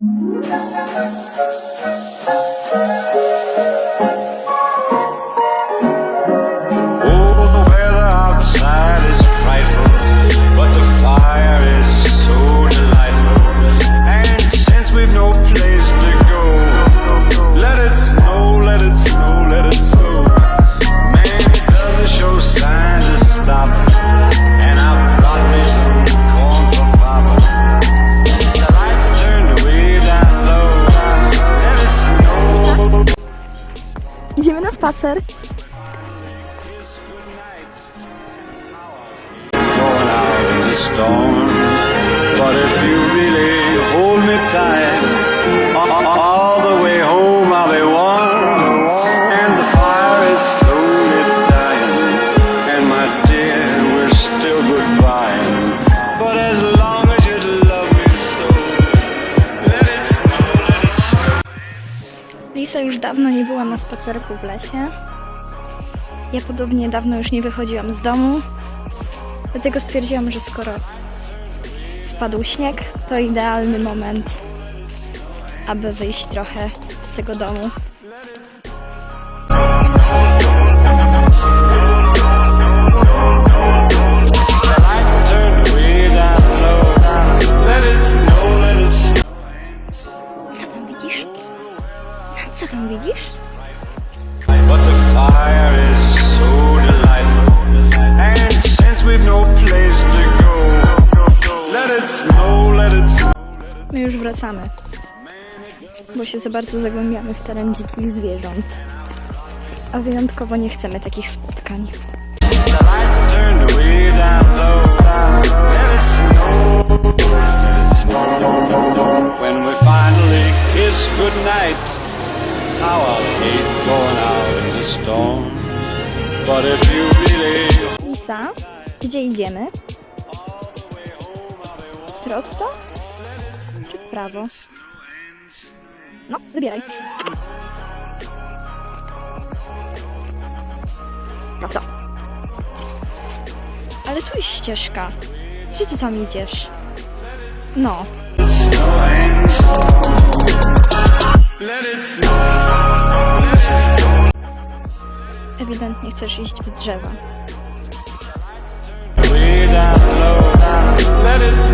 Thank you. Na going out in the storm. But if you Lisa już dawno nie była na spacerku w lesie. Ja podobnie dawno już nie wychodziłam z domu. Dlatego stwierdziłam, że skoro spadł śnieg, to idealny moment, aby wyjść trochę z tego domu. My już wracamy, bo się za bardzo zagłębiamy w teren dzikich zwierząt. A wyjątkowo nie chcemy takich spotkań. The lights are turned way down low. Let it snow, let it snow. When we finally kiss goodnight, how I'll hate going out in the storm. But if you really Lisa, gdzie idziemy? Prosto? Prawo? No, wybieraj. Prosto. Ale tu jest ścieżka. Gdzie ty tam idziesz? No, ewidentnie chcesz iść w drzewa. Let it